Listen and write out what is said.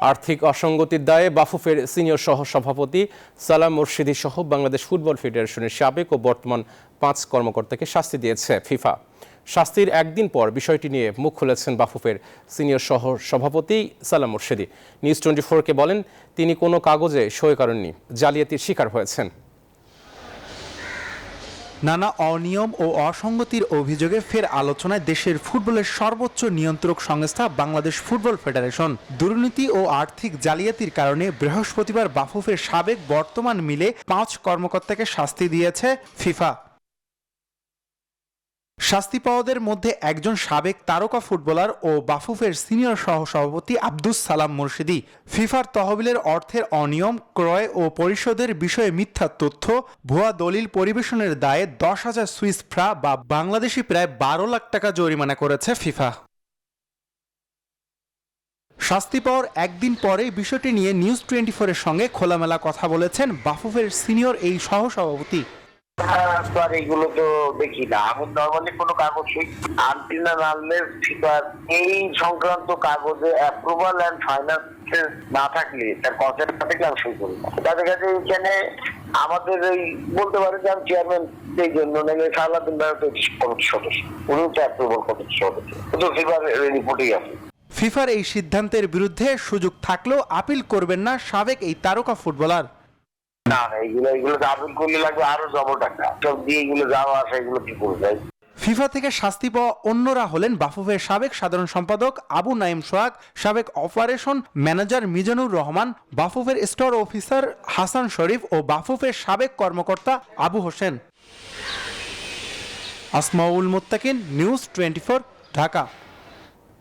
আর্থিক অসঙ্গতির দায়ে বাফুফের সিনিয়র সহ সভাপতি সালাম মুর্শিদি সহ বাংলাদেশ ফুটবল ফেডারেশনের সাবেক ও বর্তমান পাঁচ কর্মকর্তাকে শাস্তি দিয়েছে ফিফা। শাস্তির একদিন পর বিষয়টি নিয়ে মুখ খুলেছেন বাফুফের সিনিয়র সহ সভাপতি সালাম মুর্শিদি। নিউজ টোয়েন্টি ফোরকে বলেন, তিনি কোনো কাগজে সই করেননি, জালিয়াতির শিকার হয়েছেন। নানা অনিয়ম ও অসঙ্গতির অভিযোগে ফের আলোচনায় দেশের ফুটবলের সর্বোচ্চ নিয়ন্ত্রক সংস্থা বাংলাদেশ ফুটবল ফেডারেশন। দুর্নীতি ও আর্থিক জালিয়াতির কারণে বৃহস্পতিবার বাফুফের সাবেক বর্তমান মিলে পাঁচ কর্মকর্তাকে শাস্তি দিয়েছে ফিফা। শাস্তি পাওয়াদের মধ্যে একজন সাবেক তারকা ফুটবলার ও বাফুফের সিনিয়র সহসভাপতি আব্দুস সালাম মুর্শিদি। ফিফার তহবিলের অর্থের অনিয়ম, ক্রয় ও পরিশোধের বিষয়ে মিথ্যা তথ্য, ভুয়া দলিল পরিবেশনের দায়ে দশ হাজার সুইস ফ্রা বা বাংলাদেশি প্রায় বারো লাখ টাকা জরিমানা করেছে ফিফা। শাস্তি পাওয়ার একদিন পরেই বিষয়টি নিয়ে নিউজ টোয়েন্টি ফোরের সঙ্গে খোলামেলা কথা বলেছেন বাফুফের সিনিয়র এই সহসভাপতি। তো দেখি না। আমি নর্মালি কোনো এই সংক্রান্ত কাগজে অ্যাপ্রুভাল অ্যান্ড ফাইন্যান্স না থাকলে তার কনসেপ্ট না থাকলে আমি করি তাদের কাছে আমাদের এই বলতে পারে যে আমি চেয়ারম্যান এই জন্য সারাদিন সদস্য। উনি তো অ্যাপ্রুভাল সদস্য। তো ফিফার রিপোর্টেই আছে। ফিফার এই সিদ্ধান্তের বিরুদ্ধে সুযোগ থাকলেও আপিল করবেন না সাবেক এই তারকা ফুটবলার ফিফা থেকে শাস্তি পাওয়া অন্যরা হলেন বাফুফের সাবেক সাধারণ সম্পাদক আবু নাইম সোহাগ, সাবেক অপারেশন ম্যানেজার মিজানুর রহমান, বাফুফের স্টোর অফিসার হাসান শরীফ ও বাফুফের সাবেক কর্মকর্তা Abu Hossain. Asmaul Mottakin, news twenty Dhaka.